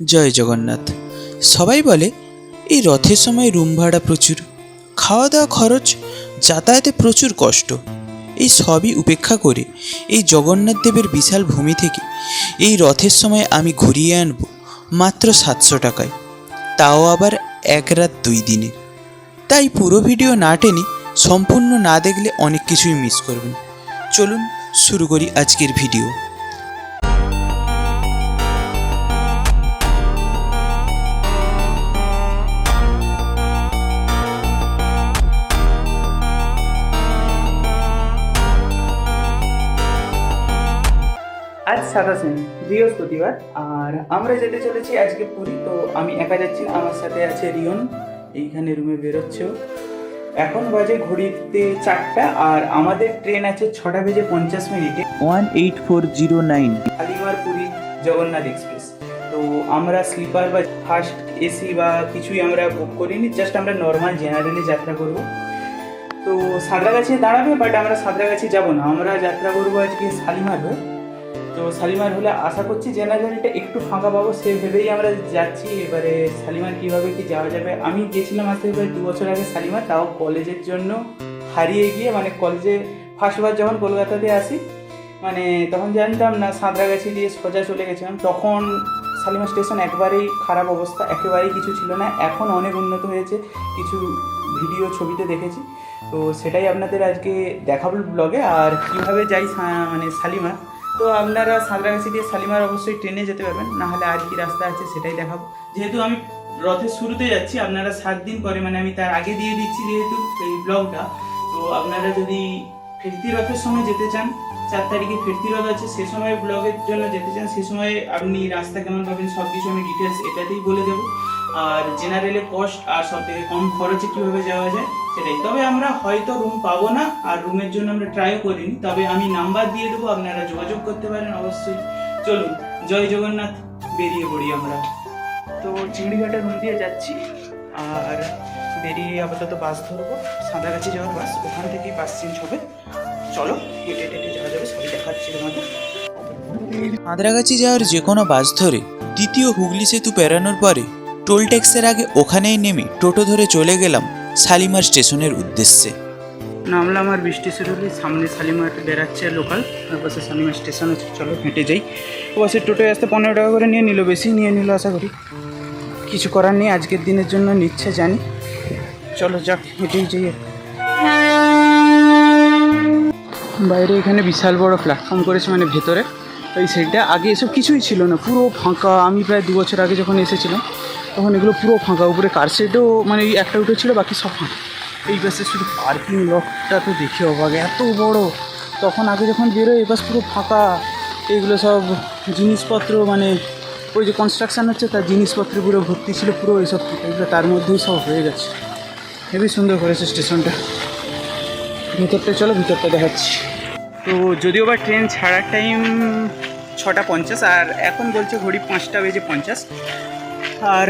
জয় জগন্নাথ। সবাই বলে, এই রথের সময় রুম ভাড়া প্রচুর খাওয়া দাওয়া খরচ, যাতায়াতে প্রচুর কষ্ট। এই সবই উপেক্ষা করে এই জগন্নাথ দেবের বিশাল ভূমি থেকে এই রথের সময় আমি ঘুরিয়ে আনব মাত্র সাতশো টাকায়। তাও আবার এক রাত দুই দিনে। তাই পুরো ভিডিও না টেনে সম্পূর্ণ না দেখলে অনেক কিছুই মিস করবেন। চলুন শুরু করি আজকের ভিডিও। সাতাশে মে, বৃহস্পতিবার। আর আমরা যেতে চলেছি আজকে পুরী তো আমি একা যাচ্ছি না আমার সাথে আছে রিয়ন এইখানে রুমে বেরোচ্ছেও। এখন বাজে ঘড়িতে চারটা আর আমাদের ট্রেন আছে ছটা বেজে পঞ্চাশ মিনিটে। One eight four zero nine. Shalimar Puri Jagannath express. তো আমরা স্লিপার বা ফার্স্ট এসি বা কিছুই আমরা বুক করিনি জাস্ট আমরা নর্মাল জেনারেলে যাত্রা করব। তো সাঁতরাগাছি দাঁড়াবে বাট আমরা সাঁতরাগাছি যাব না। আমরা যাত্রা করব আজকে শালিমার হয়ে। তো শালিমার হলে আশা করছি জেনারেলটা একটু ফাঁকা পাবো, সে ভেবেই আমরা যাচ্ছি। এবারে শালিমার কীভাবে কি যাওয়া যাবে? আমি গেছিলাম আজ থেকে দু বছর আগে শালিমার তাও কলেজের জন্য হারিয়ে গিয়ে মানে কলেজে ফার্স্টবার যখন কলকাতাতে আসি মানে তখন জানতাম না সাঁতরাগাছি দিয়ে সোজা চলে গেছিলাম। তখন শালিমার স্টেশন একবারেই খারাপ অবস্থা, একেবারেই কিছু ছিল না। এখন অনেক উন্নত হয়েছে, কিছু ভিডিও, ছবিতে দেখেছি। তো সেটাই আপনাদের আজকে দেখাবো ব্লগে। আর কীভাবে যাই মানে শালিমার তো আপনারা সাঁতরাগাছি দিয়ে শালিমার অবশ্যই ট্রেনে যেতে পারবেন, নাহলে আর কি রাস্তা আছে সেটাই দেখাবো। যেহেতু আমি রথের শুরুতে যাচ্ছি, আপনারা সাত দিন পরে মানে আমি তার আগে দিয়ে দিচ্ছি যেহেতু এই ব্লগটা তো আপনারা যদি ফিরতি রথের সময় যেতে চান চার তারিখে ফিরতি রথ আছে। সে সময় ব্লগের জন্য যেতে চান, সে সময় আপনি রাস্তা কেমন পাবেন সব কিছু আমি ডিটেলস এটাতেই বলে দেবো। আর জেনারেলে কস্ট আর সব থেকে কম খরচে কীভাবে যাওয়া যায় সেটাই। তবে আমরা হয়তো রুম পাবো না, আর রুমের জন্য আমরা ট্রাইও করিনি। তবে আমি নাম্বার দিয়ে দেবো, আপনারা যোগাযোগ করতে পারেন অবশ্যই। চলুন, জয় জগন্নাথ, বেরিয়ে পড়ি আমরা। তো চিংড়িঘাটের রুম দিয়ে যাচ্ছি। আর বেরিয়ে আপাতত বাস ধরবো। সাঁতারগাছি যাওয়ার বাস ওখান থেকেই বাস চেঞ্জ হবে। চলো হেঁটে হেঁটে যাওয়া যাবে সবই দেখাচ্ছি তোমাদের। সাঁতরাগাছি যাওয়ার যে কোনো বাস ধরে দ্বিতীয় হুগলি সেতু পেরানোর পরে টোল ট্যাক্সের আগে ওখানেই নেমে টোটো ধরে চলে গেলাম শালিমার স্টেশনের উদ্দেশ্যে। নামলাম আর বৃষ্টি শুরু হলে সামনে শালিমার বেড়াচ্ছে লোকাল আর পাশে শালিমার স্টেশন আছে চলো হেঁটে যাই। ও বাসের টোটোয় আসতে পনেরো টাকা করে নিয়ে নিল বেশি নিয়ে নিল আশা করি। কিছু করার নেই আজকের দিনের জন্য নিচ্ছে জানি। চলো যাক হেঁটেই যাই বাইরে এখানে বিশাল বড় প্ল্যাটফর্ম করেছে মানে ভেতরে। ওই সাইডটা আগে এসব কিছুই ছিল না, পুরো ফাঁকা। আমি প্রায় দু বছর আগে যখন এসেছিলাম, তখন এগুলো পুরো ফাঁকা। উপরে কার সেটও মানে এই একটা উঠে ছিল, বাকি সব ফাঁকা। এই পাশে শুধু পার্কিং লকটা তো দেখে অবাক, এত বড়। তখন আগে যখন বেরোয় এই পাশ পুরো ফাঁকা। এগুলো সব জিনিসপত্র মানে ওই যে কনস্ট্রাকশান হচ্ছে, তার জিনিসপত্র পুরো ভর্তি ছিল, পুরো এইসব এগুলো তার মধ্যেই সব হয়ে গেছে। হেবি সুন্দর করেছে স্টেশনটা ভিতরটা, চলো ভিতরটা দেখাচ্ছি। তো যদিও বা ট্রেন ছাড়ার টাইম ছটা পঞ্চাশ, আর এখন বলছে ঘড়ি পাঁচটা বেজে পঞ্চাশ। আর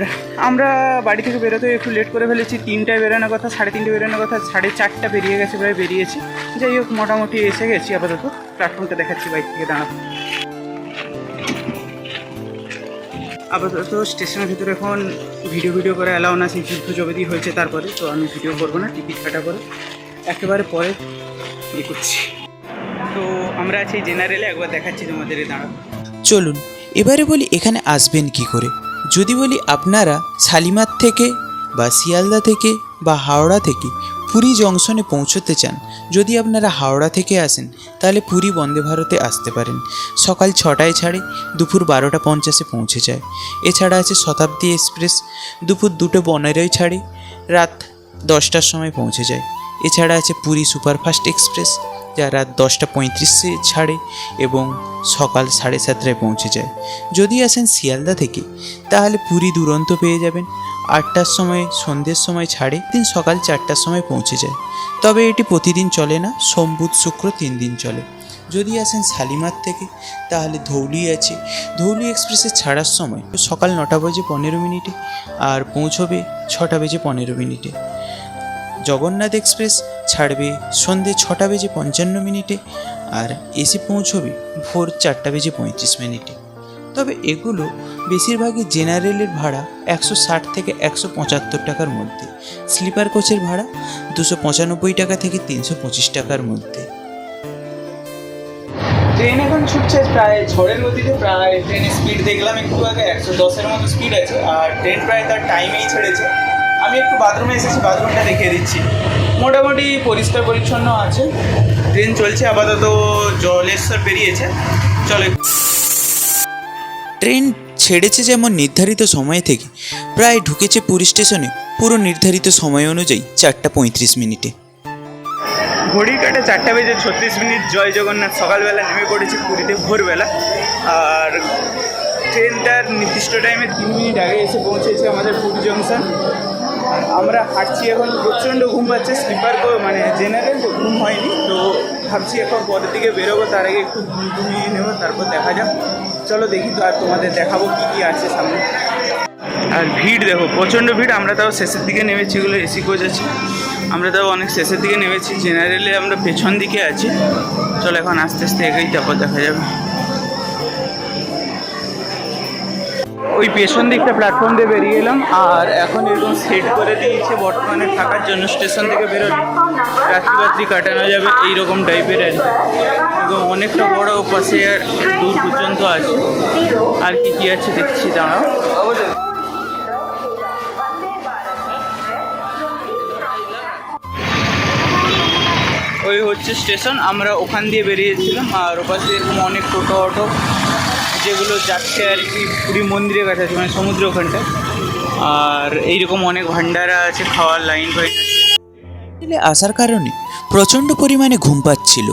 আমরা বাড়ি থেকে বেরোতে একটু লেট করে ফেলেছি তিনটায় বেরোনোর কথা, সাড়ে তিনটে বেরোনোর কথা, সাড়ে চারটা বেরিয়ে গেছে, প্রায় বেরিয়েছি। যাই হোক, মোটামুটি এসে গেছি, আপাতত। প্ল্যাটফর্মটা দেখাচ্ছি বাইক থেকে দাঁড়াবো আপাতত স্টেশনের ভিতরে এখন ভিডিও ভিডিও করে অ্যালাউ না, সেই যুদ্ধ জবেদি হয়েছে তারপরে, তো আমি ভিডিও করব না টিকিট কাটা করে। একেবারে পরে ইয়ে করছি। তো আমরা আছি জেনারেলে একবার দেখাচ্ছি তোমাদের দাঁড়াবো চলুন, এবারে বলি এখানে আসবেন কি করে? যদি বলি আপনারা শালিমার থেকে বা শিয়ালদা থেকে বা হাওড়া থেকে পুরী জংশনে পৌঁছতে চান, যদি আপনারা হাওড়া থেকে আসেন, তাহলে পুরী বন্দে ভারতে আসতে পারেন। সকাল ছটায় ছাড়ে, দুপুর বারোটা পঞ্চাশে পৌঁছে যায়। এছাড়া আছে শতাব্দী এক্সপ্রেস, দুপুর দুটো পনেরোয় ছাড়ে, রাত দশটার সময় পৌঁছে যায়। এছাড়া আছে পুরী সুপারফাস্ট এক্সপ্রেস, যা রাত দশটা পঁয়ত্রিশে ছাড়ে এবং সকাল সাড়ে সাতটায় পৌঁছে যায়। যদি আসেন শিয়ালদা থেকে, তাহলে পুরী দুরন্ত পেয়ে যাবেন। আটটার সময়, সন্ধ্যের সময় ছাড়ে, দিন সকাল চারটার সময় পৌঁছে যায়। তবে এটি প্রতিদিন চলে না, সোম, বুধ, শুক্র তিন দিন চলে। যদি আসেন শালিমার থেকে, তাহলে ধৌলি আছে। ধৌলি এক্সপ্রেসে ছাড়ার সময় সকাল নটা বাজে পনেরো মিনিটে আর পৌঁছবে ছটা বেজে পনেরো মিনিটে। জগন্নাথ এক্সপ্রেস ছাড়বে সন্ধে ছটা বেজে পঞ্চান্ন মিনিটে আর এসে পৌঁছবে ভোর চারটা বেজে পঁয়ত্রিশ মিনিটে। তবে এগুলো বেশিরভাগই জেনারেলের ভাড়া একশো ষাট থেকে একশো পঁচাত্তর টাকার মধ্যে। স্লিপার কোচের ভাড়া দুশো পঁচানব্বই টাকা থেকে তিনশো পঁচিশ টাকার মধ্যে। ট্রেন এখন ছুটছে প্রায় ঝড়ের গতিতে, প্রায় ট্রেনের স্পিড দেখলাম একটু আগে, একশো দশের মতো স্পিড আছে, আর ট্রেন প্রায় তার টাইমেই ছেড়েছে। আমি একটু বাথরুমে এসেছি বাথরুমটা দেখিয়ে দিচ্ছি। মোটামুটি পরিষ্কার পরিচ্ছন্ন আছে। ট্রেন চলছে আপাতত জলেশ্বর বেরিয়েছে। চলে ট্রেন ছেড়েছে যেমন নির্ধারিত সময় থেকে প্রায় ঢুকেছে পুরী স্টেশনে। পুরো নির্ধারিত সময় অনুযায়ী চারটা পঁয়ত্রিশ মিনিটে। ঘড়ি কাটে চারটা বেজে ছত্রিশ মিনিট। জয় জগন্নাথ। সকালবেলা নেমে পড়েছি পুরীতে ভোরবেলা। আর ট্রেনটার নির্দিষ্ট টাইমে তিন মিনিট আগে এসে পৌঁছেছে আমাদের পুরী জংশন আমরা হাঁটছি এখন, প্রচণ্ড ঘুম পাচ্ছে স্লিপার মানে জেনারেল ঘুম হয়নি, তো ভাবছি এখন পরের দিকে বেরোবো, তার আগে একটু ঘুম ঘুমিয়ে নেব, তারপর দেখা যাক। চলো দেখি তো, আর তোমাদের দেখাবো কী কী আছে সামনে। আর ভিড় দেখো, প্রচণ্ড ভিড়, আমরা তাও শেষের দিকে নেমেছি এগুলো এসি কোচ আছে আমরা তাও অনেক শেষের দিকে নেমেছি জেনারেলে আমরা পেছন দিকে আছি। চলো এখন আস্তে আস্তে এগোই, তারপর দেখা যাবে। ওই পেছন দিকটা প্ল্যাটফর্ম দিয়ে বেরিয়ে এলাম। আর এখন এরকম সেট করে দিয়েছে বর্তমানে থাকার জন্য স্টেশন থেকে বেরোলে। রাত্রি বাত্রি কাটানো যাবে এইরকম টাইপের আর। এবং অনেকটা বড় পাশে আর দূর পর্যন্ত আছে। আর কি কি আছে দেখছি, দাঁড়াও। ওই হচ্ছে স্টেশন আমরা ওখান দিয়ে বেরিয়েছিলাম। আর ওপাশে এরকম অনেক টোটো অটো যেগুলো যাচ্ছে আর কি পুরী মন্দিরের কাছে আছে মানে সমুদ্র ওখানটায় আর এইরকম অনেক ভান্ডারা আছে, খাওয়ার লাইন হোটেলে আসার কারণে প্রচণ্ড পরিমাণে ঘুম পাচ্ছিল।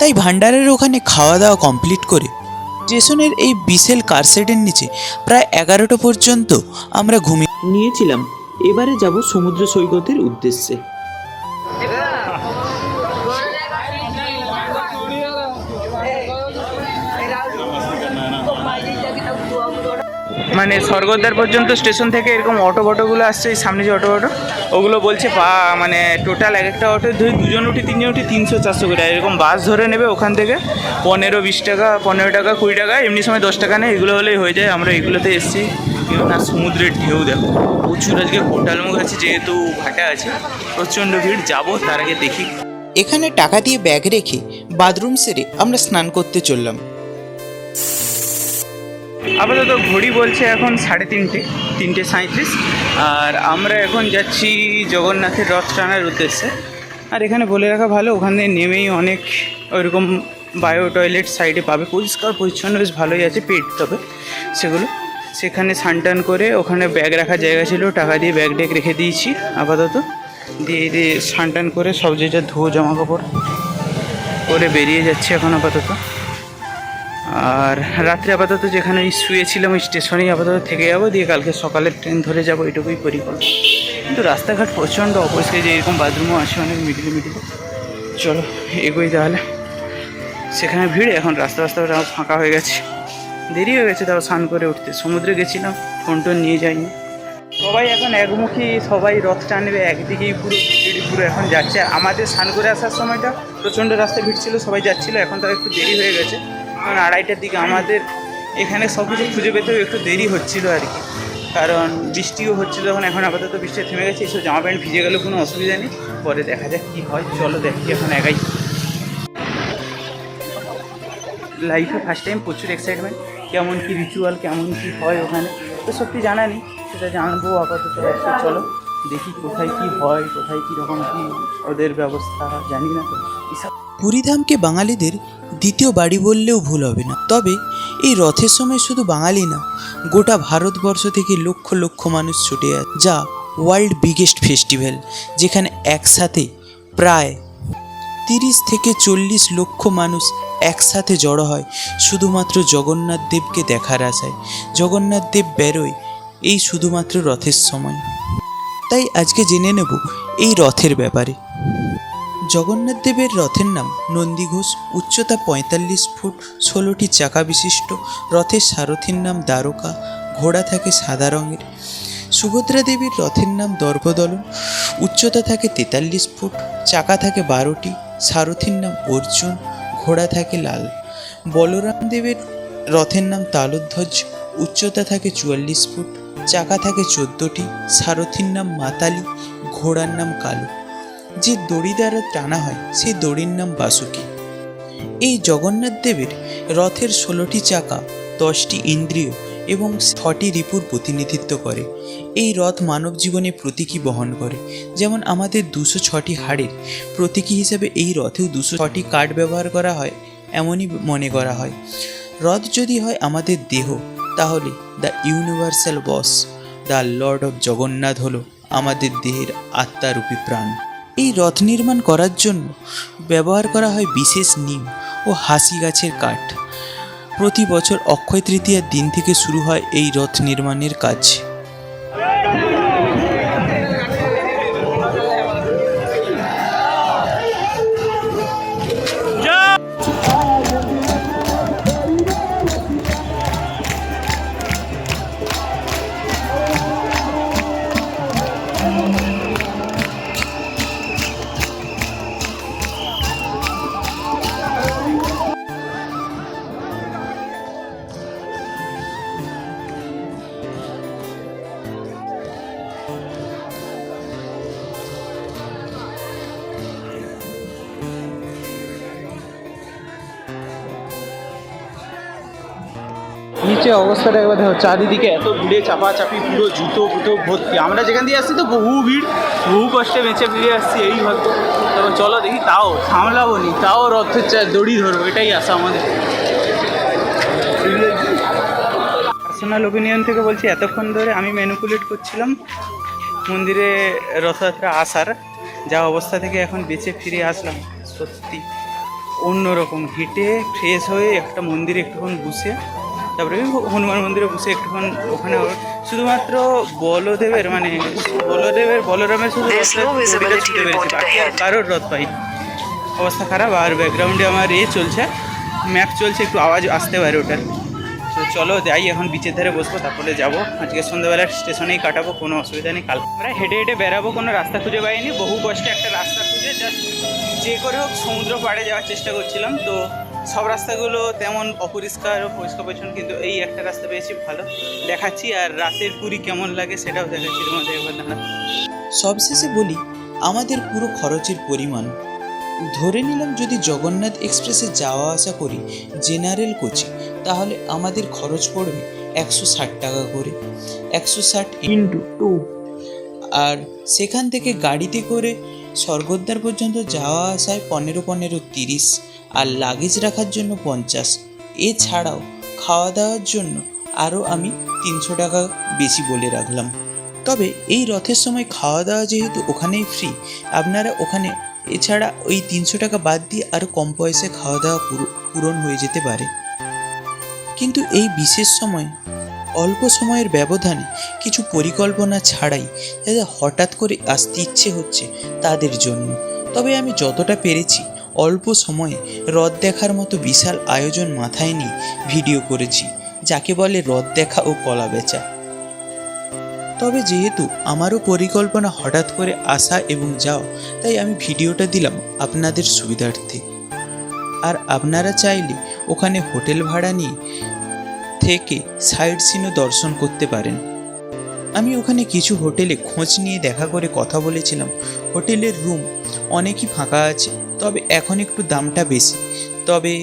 তাই ভান্ডারের ওখানে খাওয়া দাওয়া কমপ্লিট করে স্টেশনের এই বিশেল কারশেডের নিচে প্রায় এগারোটা পর্যন্ত আমরা ঘুমিয়ে নিয়েছিলাম। এবারে যাব সমুদ্র সৈকতের উদ্দেশ্যে। মানে স্বর্গদ্বার পর্যন্ত স্টেশন থেকে এরকম অটো বটোগুলো আসছে, এই সামনে যে অটো বটো ওগুলো বলছে, পা মানে টোটাল এক একটা অটো ধরে দুজন উঠি, তিনজন উঠি তিনশো চারশো করে। এরকম বাস ধরে নেবে ওখান থেকে, পনেরো, বিশ টাকা, পনেরো টাকা, কুড়ি টাকা, এমনি সময় দশ টাকা নেই এগুলো হলেই হয়ে যায়। আমরা এগুলোতে এসেছি এবং আর সমুদ্রের ঢেউ, দেখো। প্রচুর আজকে কোটালমুখ আছে, যেহেতু ঘাটা আছে, প্রচণ্ড ভিড়, যাব, তার আগে দেখি। এখানে টাকা দিয়ে ব্যাগ রেখে বাথরুম সেরে আমরা স্নান করতে চললাম। আপাতত ঘড়ি বলছে এখন সাড়ে তিনটে তিনটে সাঁইত্রিশ। আর আমরা এখন যাচ্ছি জগন্নাথের রথ টানার উদ্দেশ্যে। আর এখানে বলে রাখা ভালো, ওখানে নেমেই অনেক ওইরকম বায়ো টয়লেট সাইডে পাবে। পরিষ্কার, পরিচ্ছন্ন, বেশ ভালোই আছে পেট তবে সেগুলো। সেখানে স্নান করে ওখানে ব্যাগ রাখার জায়গা ছিল, টাকা দিয়ে ব্যাগ ডেক রেখে দিয়েছি আপাতত। দিয়ে দিয়ে স্নান টান করে সব যেটা ধুয়ো জামা কাপড় করে বেরিয়ে যাচ্ছি এখন আপাতত। আর রাত্রে আপাতত যেখানে ওই শুয়েছিলাম, ওই স্টেশনেই আপাতত থেকে যাব। দিয়ে কালকে সকালে ট্রেন ধরে যাব এটুকুই পরিকল্পনা কিন্তু রাস্তাঘাট প্রচণ্ড অপরিষ্কার যে এরকম বাথরুমও আছে অনেক মিডিলে মিডিলে। চলো, এগোই তাহলে। সেখানে ভিড়, এখন রাস্তা রাস্তাটা ফাঁকা হয়ে গেছে। দেরি হয়ে গেছে, তাও স্নান করে উঠতে। সমুদ্রে গেছিলাম ফোন টোন নিয়ে যাইনি। সবাই এখন একমুখী, সবাই রথ টানবে, একদিকেই পুরো পুরো এখন যাচ্ছে। আমাদের স্নান করে আসার সময়টা প্রচণ্ড রাস্তা ভিড় ছিল, সবাই যাচ্ছিল, এখন তো একটু দেরি হয়ে গেছে। কারণ আড়াইটার দিকে আমাদের এখানে সব কিছু খুঁজে পেতেও একটু দেরি হচ্ছিল আর কি। কারণ বৃষ্টিও হচ্ছিল তখন, এখন আপাতত বৃষ্টি থেমে গেছে, এসব জামা প্যান্ট ভিজে গেলেও কোনো অসুবিধা নেই। পরে দেখা যাক কী হয়, চলো দেখি এখন একাই। লাইফে ফার্স্ট টাইম প্রচুর এক্সাইটমেন্ট কেমন কী রিচুয়াল কেমন কী হয় ওখানে, তো সত্যি জানা নেই, সেটা জানব আপাতত চলো দেখি কোথায় কী হয়, কোথায় কী রকম কী ওদের ব্যবস্থা, জানি না তো। এসব পুরীধামকে বাঙালিদের দ্বিতীয় বাড়ি বললেও ভুল হবে না। তবে এই রথের সময় শুধু বাঙালি না, গোটা ভারতবর্ষ থেকে লক্ষ লক্ষ মানুষ ছুটে আসে যা ওয়ার্ল্ড বিগেস্ট ফেস্টিভ্যাল, যেখানে একসাথে প্রায় তিরিশ থেকে চল্লিশ লক্ষ মানুষ একসাথে জড়ো হয়। শুধুমাত্র জগন্নাথ দেবকে দেখার আশায়। জগন্নাথ দেব বেরোয় এই শুধুমাত্র রথের সময়। তাই আজকে জেনে নেব এই রথের ব্যাপারে। জগন্নাথ দেবের রথের নাম নন্দীঘোষ উচ্চতা পঁয়তাল্লিশ ফুট, ষোলোটি চাকা বিশিষ্ট, রথের সারথীর নাম দ্বারকা, ঘোড়া থাকে সাদা রঙের। সুভদ্রা দেবীর রথের নাম দর্পদলন উচ্চতা থাকে তেতাল্লিশ ফুট, চাকা থাকে বারোটি, সারথীর নাম অর্জুন, ঘোড়া থাকে লাল। বলরাম দেবের রথের নাম তালোধ্বজ, উচ্চতা থাকে চুয়াল্লিশ ফুট, চাকা থাকে চোদ্দোটি, সারথীর নাম মাতালি, ঘোড়ার নাম কালো। যে দড়ি দ্বারা টানা হয় সেই দড়ির নাম বাসুকি। এই জগন্নাথ দেবের রথের ষোলোটি চাকা, দশটি ইন্দ্রিয় এবং ছটি রিপুর প্রতিনিধিত্ব করে। এই রথ মানব জীবনে প্রতীকী বহন করে। যেমন আমাদের দুশো ছটি হাড়ের প্রতীকী হিসেবে এই রথেও দুশো ছটি কাঠ ব্যবহার করা হয়, এমনই মনে করা হয়। রথ যদি হয় আমাদের দেহ, তাহলে the universal boss, the lord of Jagannath হলো আমাদের দেহের আত্মারূপী প্রাণ। এই রথ নির্মাণ করার জন্য ব্যবহার করা হয় বিশেষ নিম ও হাসি গাছের কাঠ। প্রতি বছর অক্ষয় তৃতীয়ার দিন থেকে শুরু হয় এই রথ নির্মাণের কাজ। অবস্থাটা একবার দেখো, চারিদিকে এত ভিড়ে চাপাচাপি, পুরো জুতো ফুটো ভর্তি। আমরা যেখান দিয়ে আসছি তো বহু ভিড়, বহু কষ্টে বেঁচে ফিরে আসছি, এই হয়তো। তবে চলো দেখি, তাও সামলাবো নি, তাও রথের চা- দড়ি ধরবো, এটাই আশা আমাদের। পার্সোনাল ওপিনিয়ন থেকে বলছি, এতক্ষণ ধরে আমি ম্যানুপুলেট করছিলাম মন্দিরে রথযাত্রা আসার, যা অবস্থা থেকে এখন বেঁচে ফিরে আসলাম। সত্যি অন্যরকম, হেঁটে ফ্রেশ হয়ে একটা মন্দিরে একটুক্ষণ বসে তারপরে হনুমান মন্দিরে বসে একটুক্ষণ ওখানে শুধুমাত্র বলদেবের মানে বলদেবের বলরামের শুধু ছুটে. কারোর রথ পাই অবস্থা খারাপ আর ব্যাকগ্রাউন্ডে আমার এ চলছে। ম্যাপ চলছে একটু আওয়াজ আসতে পারে ওটার। তো চলো যাই এখন বিচের ধারে বসবো তারপরে যাব। আজকে সন্ধ্যাবেলা স্টেশনেই কাটাবো কোনো অসুবিধা নেই। কাল আমরা হেঁটে হেঁটে বেরাবো কোনো রাস্তা খুঁজে পাইনি। বহু কষ্টে একটা রাস্তা খুঁজে জাস্ট যে করে হোক সমুদ্র পাড়ে যাওয়ার চেষ্টা করছিলাম। তো সব রাস্তাগুলো তেমন অপরিষ্কার ও পরিষ্কার পরিচ্ছন্ন কিন্তু এই একটা রাস্তা পেয়েছি ভালো। দেখাচ্ছি আর রাতের পুরী কেমন লাগে সেটাও দেখাচ্ছি তোমাদের একবার দাঁড়া সবশেষে বলি আমাদের পুরো খরচের পরিমাণ। ধরে নিলাম যদি জগন্নাথ এক্সপ্রেসে যাওয়া আসা করি জেনারেল কোচে তাহলে আমাদের খরচ পড়বে একশো ষাট টাকা করে। একশো ষাট ইন্টু টু। আর সেখান থেকে গাড়িতে করে স্বর্গদ্বার পর্যন্ত যাওয়া আসায় পনেরো পনেরো তিরিশ। আর লাগেজ রাখার জন্য পঞ্চাশ। এছাড়াও খাওয়া দাওয়ার জন্য আরও আমি তিনশো টাকা বেশি বলে রাখলাম। তবে এই রথের সময় খাওয়া দাওয়া যেহেতু ওখানেই ফ্রি আপনারা ওখানে এছাড়া ওই তিনশো টাকা বাদ দিয়ে আরও কম পয়সায় খাওয়া দাওয়া পুরো পূরণ হয়ে যেতে পারে। কিন্তু এই বিশেষ সময়, অল্প সময়ের ব্যবধানে কিছু পরিকল্পনা ছাড়াই যাদের হঠাৎ করে আসতে ইচ্ছে হচ্ছে তাদের জন্য। তবে আমি যতটা পেরেছি অল্প সময়ে হ্রদ দেখার মতো বিশাল আয়োজন মাথায় নিয়ে ভিডিও করেছি, যাকে বলে হ্রদ দেখা ও কলা বেচা। তবে যেহেতু আমারও পরিকল্পনা হঠাৎ করে আসা এবং যাওয়া, তাই আমি ভিডিওটা দিলাম আপনাদের সুবিধার্থে। আর আপনারা চাইলে ওখানে হোটেল ভাড়া নিয়ে থেকে সাইড সিনও দর্শন করতে পারেন। আমি ওখানে কিছু হোটেলে খোঁজ নিয়ে দেখা করে কথা বলেছিলাম। হোটেলের রুম অনেকই ফাঁকা আছে, তবে এখন একটু দামটা বেশি। তবে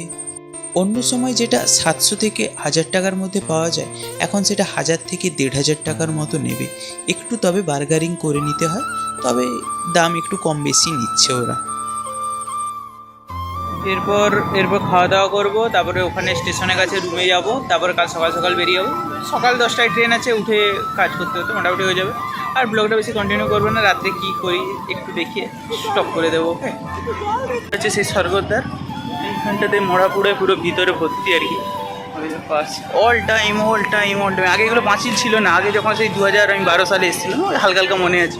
অন্য সময় যেটা সাতশো থেকে হাজার টাকার মধ্যে পাওয়া যায়, এখন সেটা হাজার থেকে দেড় হাজার টাকার মতো নেবে। একটু তবে বার্গারিং করে নিতে হয়, তবে দাম একটু কম বেশি নিচ্ছে ওরা। এরপর এরপর খাওয়া দাওয়া করব, তারপরে ওখানে স্টেশনের কাছে রুমে যাব, তারপরে কাল সকাল সকাল বেরিয়ে যাব। সকাল দশটায় ট্রেন আছে, উঠে কাজ করতে করতে মোটামুটি হয়ে যাবে। আর ব্লগটা বেশি কন্টিনিউ করব না, রাত্রে কী করি একটু দেখিয়ে স্টপ করে দেবো ওকে হচ্ছে সেই স্বর্গদ্বার, এইখানটাতে মোড়া পুড়ে পুরো ভিতরে ভর্তি আর কি। All time all time all time আগে এগুলো পাঁচিল ছিল না, আগে যখন সেই দু হাজার আমি বারো সালে এসেছিলাম হালকা হালকা মনে আছে।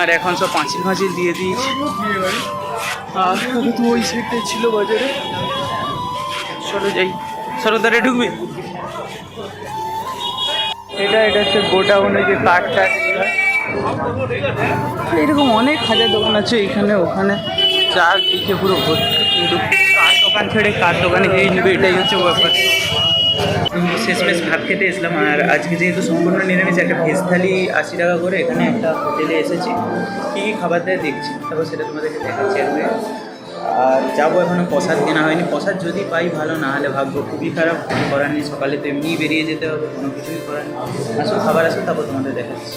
আর এখন সব পাঁচিল ফাঁচিল দিয়ে দিয়েছি। আর ওই সাইডটাই ছিল বাজারে। চলো যাই। সরদারে ঢুকবে? এটা এটা হচ্ছে গোডাউনে যে কাঠ টাঠ এরকম অনেক হাজার দোকান আছে এখানে, ওখানে। চারদিকে পুরো ভর্তি, কিন্তু কার দোকান ছেড়ে কার দোকানে গিয়ে নেবে, এটাই হচ্ছে ব্যাপার। শেষমেশ ভাত খেতে এসলাম, আর আজকে যেহেতু সম্পূর্ণ নিরামিষ, একটা ভেজ থালি আশি টাকা করে, এখানে একটা হোটেলে এসেছি। কী কী খাবার দেয় দেখছি, তারপর সেটা তোমাদেরকে দেখাচ্ছি একবার আর যাব এখনও প্রসাদ কেনা হয়নি। প্রসাদ যদি পাই ভালো না হলে ভাগ্য খুবই খারাপ। করার নেই, সকালে তো এমনিই বেরিয়ে যেতে হবে, কোনো কিছুই করার নেই। আসো, খাবার আসো, তারপর তোমাদের দেখাচ্ছি।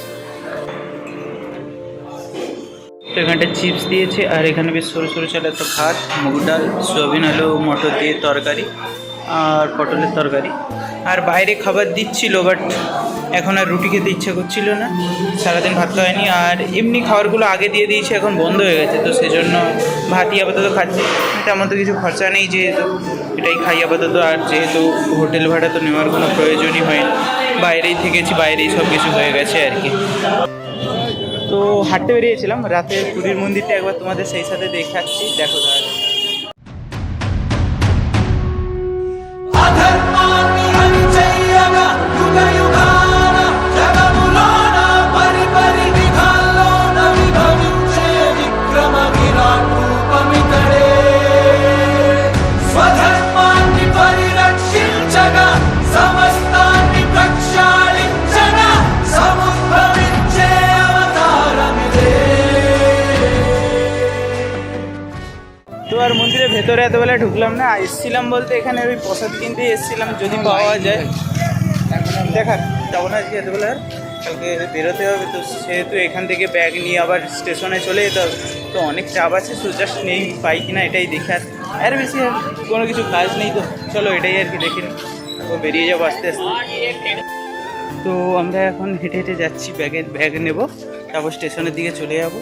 তো এখানটা চিপস দিয়েছে, আর এখানে বেশ সরু সরু চালের তো ভাত মুগ ডাল, সোয়াবিন আলু, মটর দিয়ে তরকারি, আর পটলের তরকারি। আর বাইরে খাবার দিচ্ছিল বাট এখন আর রুটি খেতে ইচ্ছে করছিল না। সারাদিন ভাত খাওয়ায়নি আর এমনি খাবারগুলো আগে দিয়ে দিয়েছে, এখন বন্ধ হয়ে গেছে, তো সেজন্য ভাতই আপাতত খাচ্ছি। তেমন তো কিছু খরচা নেই, যেহেতু এটাই খাই আপাতত, আর যেহেতু হোটেল ভাড়া তো নেওয়ার কোনো প্রয়োজনই হয় বাইরেই থেকেছি, বাইরেই সব কিছু হয়ে গেছে আর কি। তো হাঁটতে বেরিয়েছিলাম। রাতে পুরীর মন্দিরটা একবার তোমাদের সেই সাথে দেখাচ্ছি। দেখো তাহলে। এতবেলা ঢুকলাম না, এসছিলাম বলতে এখানে ওই প্রসাদ কিনতে এসছিলাম যদি পাওয়া যায়। দেখার, যাব না আজকে এতবেলা আর। কালকে বেরোতে হবে তো, সেহেতু এখান থেকে ব্যাগ নিয়ে আবার স্টেশনে চলে যেতে হবে। তো অনেক চাপ আছে তো জাস্ট নেই, পাই কিনা এটাই দেখে আর। বেশি আর কোনো কিছু কাজ নেই তো। চলো এটাই আর কি দেখে। তারপর বেরিয়ে যাব আস্তে আস্তে। তো আমরা এখন হেঁটে হেঁটে যাচ্ছি ব্যাগের ব্যাগ নেব। তারপর স্টেশনের দিকে চলে যাব।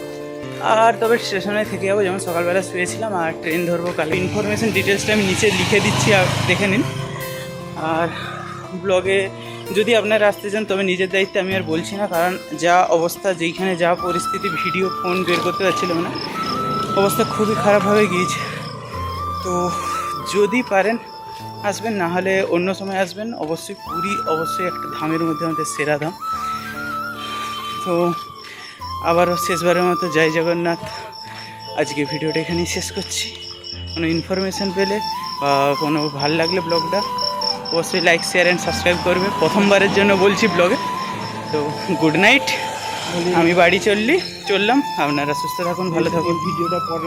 আর তবে স্টেশনে থেকে যাব, যেমন সকালবেলা শুয়েছিলাম আর ট্রেন ধরবো কাল। ইনফরমেশন ডিটেলসটা আমি নিচে লিখে দিচ্ছি আর দেখে নিন। আর ব্লগে যদি আপনারা আসতে চান, তবে নিজের দায়িত্বে আমি আর বলছি না, কারণ যা অবস্থা, যেইখানে যা পরিস্থিতি, ভিডিও, ফোন বের করতে পারছিলাম না। অবস্থা খুবই খারাপভাবে গিয়েছে। তো যদি পারেন, আসবেন, না হলে অন্য সময় আসবেন। অবশ্যই পুরী, অবশ্যই একটা ধামের মধ্যে আমাদের সেরা ধাম। তো আবারও শেষবারের মতো জয় জগন্নাথ। আজকে ভিডিওটা এখানেই শেষ করছি। কোনো ইনফরমেশান পেলে কোনো ভালো লাগলে ব্লগটা অবশ্যই লাইক শেয়ার অ্যান্ড সাবস্ক্রাইব করবে। প্রথমবারের জন্য বলছি ব্লগে তো গুড নাইট আমি বাড়ি চললি, চললাম। আপনারা সুস্থ থাকুন, ভালো থাকুন। ভিডিওটা পরে